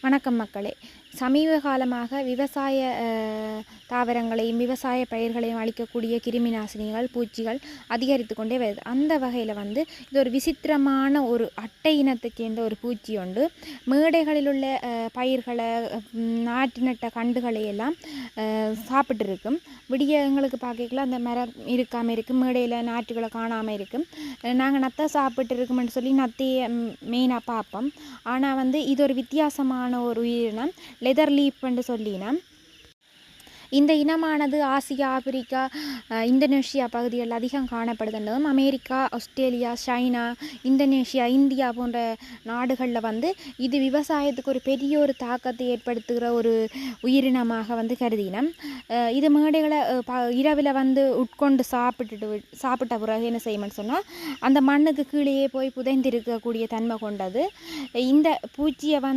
வணக்கம் மக்களே. சமீப காலமாக விவசாய தாவரங்களையும் விவசாய பயிர்களையும் அழிக்கக்கூடிய கிருமி நாசினிகள் பூச்சிகள் அதிகரித்து கொண்டே வருது. அந்த வகையில் வந்து இது ஒரு விசித்திரமான ஒரு அட்டை இனத்துக்கு சேர்ந்த ஒரு பூச்சி உண்டு. மேடைகளில் உள்ள பயிர்களை நாட்டு நட்ட கண்டுகளை எல்லாம் சாப்பிட்டு இருக்கும். விடிய எங்களுக்கு பார்க்கல அந்த மரம் இருக்காமல் இருக்கும் மேடையில் நாற்றுகளை காணாமல் இருக்கும் நாங்கள் நத்தை சாப்பிட்டு இருக்கோம்னு சொல்லி நத்தையை மெயினாக பார்ப்போம். ஆனால் வந்து இது ஒரு வித்தியாசமான ஒரு உயிரினம். லெதர் லீப்னு சொல்லினா இந்த இனமானது ஆசியா ஆப்பிரிக்கா இந்தோனேஷியா பகுதிகளில் அதிகம் காணப்படுதுன்றதும் America Australia China Indonesia India போன்ற நாடுகளில் வந்து இது விவசாயத்துக்கு ஒரு பெரிய ஒரு தாக்கத்தை ஏற்படுத்துகிற ஒரு உயிரினமாக வந்து கருதினம். இது மேடைகளை ப இரவில் வந்து உட்கொண்டு சாப்பிட்டுட்டு சாப்பிட்ட பிறகு என்ன செய்யணும்னு சொன்னால் அந்த மண்ணுக்கு கீழேயே போய் புதைந்திருக்கக்கூடிய தன்மை கொண்டது. இந்த பூச்சியை வந்து